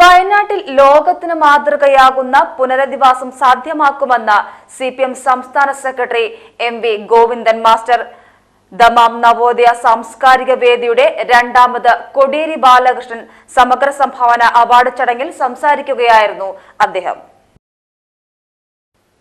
വയനാട്ടിൽ ലോകത്തിന് മാതൃകയാകുന്ന പുനരധിവാസം സാധ്യമാക്കുമെന്ന് സി പി എം സംസ്ഥാന secretary M V Govindan master. Dammam Navodaya സാംസ്കാരിക വേദിയുടെ രണ്ടാമത് കൊടിയേരി ബാലകൃഷ്ണൻ സമഗ്ര സംഭാവന അവാർഡ് ചടങ്ങിൽ സംസാരിക്കുകയായിരുന്നു അദ്ദേഹം.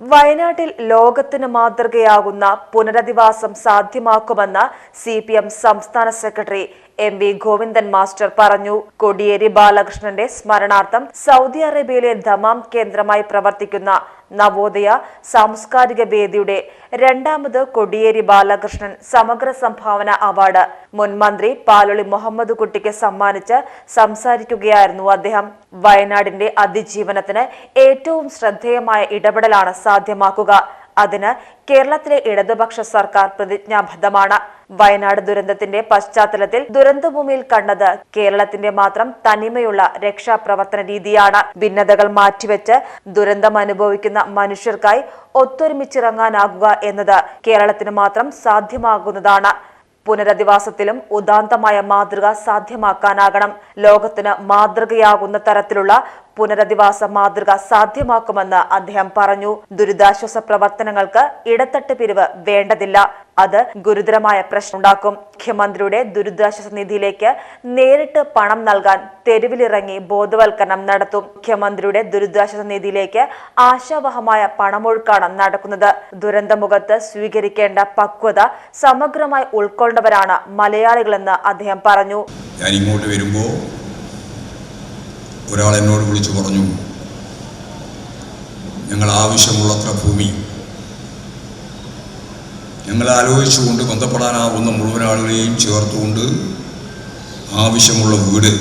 വയനാട്ടിൽ ലോകത്തിന് മാതൃകയാകുന്ന പുനരധിവാസം സാധ്യമാക്കുമെന്ന് സി പി എം സംസ്ഥാന secretary M V Govindan master പറഞ്ഞു. കൊടിയേരി ബാലകൃഷ്ണന്റെ സ്മരണാർത്ഥം സൗദി അറേബ്യയിലെ ദമാം കേന്ദ്രമായി പ്രവർത്തിക്കുന്ന നവോദയ സാംസ്കാരിക വേദിയുടെ രണ്ടാമത് കൊടിയേരി ബാലകൃഷ്ണൻ സമഗ്ര സംഭാവന അവാർഡ്. മുൻമന്ത്രി പാലൊളി മുഹമ്മദ് കുട്ടിക്ക് സമ്മാനിച്ച് സംസാരിക്കുകയായിരുന്നു അദ്ദേഹം. വയനാടിന്റെ അതിജീവനത്തിന് ഏറ്റവും ശ്രദ്ധേയമായ ഇടപെടലാണ് സാധ്യമാക്കുക. അതിന് കേരളത്തിലെ ഇടതുപക്ഷ സർക്കാർ പ്രതിജ്ഞാബദ്ധമാണ്. വയനാട് ദുരന്തത്തിന്റെ പശ്ചാത്തലത്തിൽ ദുരന്തഭൂമിയിൽ കണ്ടത് കേരളത്തിന്റെ മാത്രം തനിമയുള്ള രക്ഷാപ്രവർത്തന രീതിയാണ്. ഭിന്നതകൾ മാറ്റിവെച്ച് ദുരന്തം അനുഭവിക്കുന്ന മനുഷ്യർക്കായി ഒത്തൊരുമിച്ചിറങ്ങാനാകുക എന്നത് കേരളത്തിന് മാത്രം സാധ്യമാകുന്നതാണ്. പുനരധിവാസത്തിലും ഉദാന്തമായ മാതൃക സാധ്യമാക്കാനാകണം. ലോകത്തിന് മാതൃകയാകുന്ന തരത്തിലുള്ള പുനരധിവാസ മാതൃക സാധ്യമാക്കുമെന്ന് അദ്ദേഹം പറഞ്ഞു. ദുരിതാശ്വാസ പ്രവർത്തനങ്ങൾക്ക് ഇടത്തട്ട് പിരിവ് വേണ്ടതില്ല. അത് ഗുരുതരമായ പ്രശ്നമുണ്ടാക്കും. മുഖ്യമന്ത്രിയുടെ ദുരിതാശ്വാസ നിധിയിലേക്ക് നേരിട്ട് പണം നൽകാൻ തെരുവിലിറങ്ങി ബോധവൽക്കരണം നടത്തും. മുഖ്യമന്ത്രിയുടെ ദുരിതാശ്വാസ നിധിയിലേക്ക് ആശാവഹമായ പണമൊഴുക്കാണ് നടക്കുന്നത്. ദുരന്തമുഖത്ത് സ്വീകരിക്കേണ്ട പക്വത സമഗ്രമായി ഉൾക്കൊണ്ടവരാണ് മലയാളികളെന്ന് അദ്ദേഹം പറഞ്ഞു. ഞാൻ ഇങ്ങോട്ട് വരുമ്പോൾ ഒരാൾ എന്നോട് വിളിച്ചു പറഞ്ഞു ഞങ്ങൾ ആവശ്യമുള്ളത്ര ഭൂമി. ഞങ്ങൾ ആലോചിച്ചുകൊണ്ട് ബന്ധപ്പെടാനാവുന്ന മുഴുവൻ ആളുകളെയും ചേർത്തുകൊണ്ട് ആവശ്യമുള്ള വീട്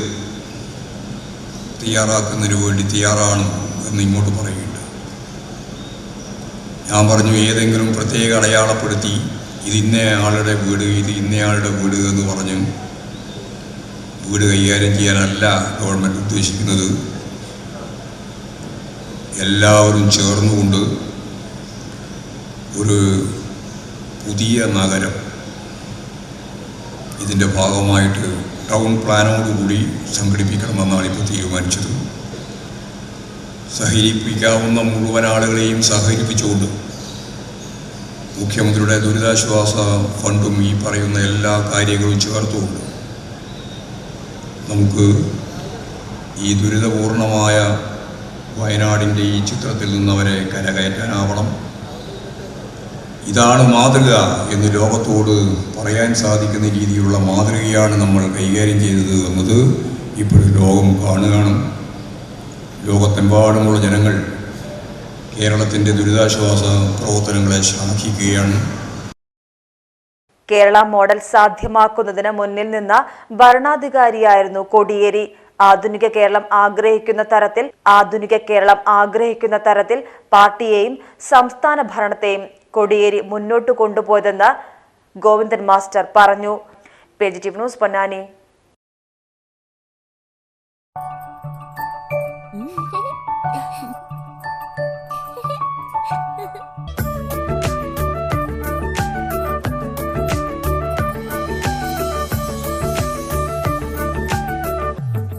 തയ്യാറാക്കുന്നതിന് വേണ്ടി തയ്യാറാണ് എന്ന് ഇങ്ങോട്ട് പറയുന്നുണ്ട് ഞാൻ പറഞ്ഞു ഏതെങ്കിലും പ്രത്യേക അടയാളപ്പെടുത്തി ഇത് ഇന്ന ആളുടെ വീട് ഇത് ഇന്നയാളുടെ വീട് എന്ന് പറഞ്ഞു വീട് കൈകാര്യം ചെയ്യാനല്ല ഗവൺമെന്റ് ഉദ്ദേശിക്കുന്നത്. എല്ലാവരും ചേർന്നുകൊണ്ട് ഒരു പുതിയ നഗരം ഇതിന്റെ ഭാഗമായിട്ട് ടൗൺ പ്ലാനോടുകൂടി സംഘടിപ്പിക്കണമെന്നാണ് ഇപ്പോൾ തീരുമാനിച്ചത്. സഹകരിപ്പിക്കാവുന്ന മുഴുവൻ ആളുകളെയും സഹകരിപ്പിച്ചുകൊണ്ട് മുഖ്യമന്ത്രിയുടെ ദുരിതാശ്വാസ ഫണ്ടും ഈ പറയുന്ന എല്ലാ കാര്യങ്ങളും ചേർത്തുകൊണ്ട് നമുക്ക് ഈ ദുരിതപൂർണമായ വയനാടിന്റെ ഈ ചിത്രത്തിൽ നിന്നവരെ കരകയറ്റാനാവണം. ഇതാണ് മാതൃക എന്ന് ലോകത്തോട് പറയാൻ സാധിക്കുന്ന രീതിയിലുള്ള മാതൃകയാണ് നമ്മൾ കൈകാര്യം ചെയ്തത് എന്നത് ഇപ്പോഴും ലോകം കാണുകയാണ്. ലോകത്തെമ്പാടുമുള്ള ജനങ്ങൾ കേരളത്തിന്റെ ദുരിതാശ്വാസ പ്രവർത്തനങ്ങളെ ശ്ലാഘിക്കുകയാണ് കേരള മോഡൽ സാധ്യമാക്കുന്നതിന് മുന്നിൽ നിന്ന ഭരണാധികാരിയായിരുന്നു കോടിയേരി. ആധുനിക കേരളം ആഗ്രഹിക്കുന്ന തരത്തിൽ ആധുനിക കേരളം ആഗ്രഹിക്കുന്ന തരത്തിൽ പാർട്ടിയെയും സംസ്ഥാന ഭരണത്തെയും കോടിയേരി മുന്നോട്ട് കൊണ്ടുപോയതെന്ന് ഗോവിന്ദൻ മാസ്റ്റർ പറഞ്ഞു. Page news Ponnani.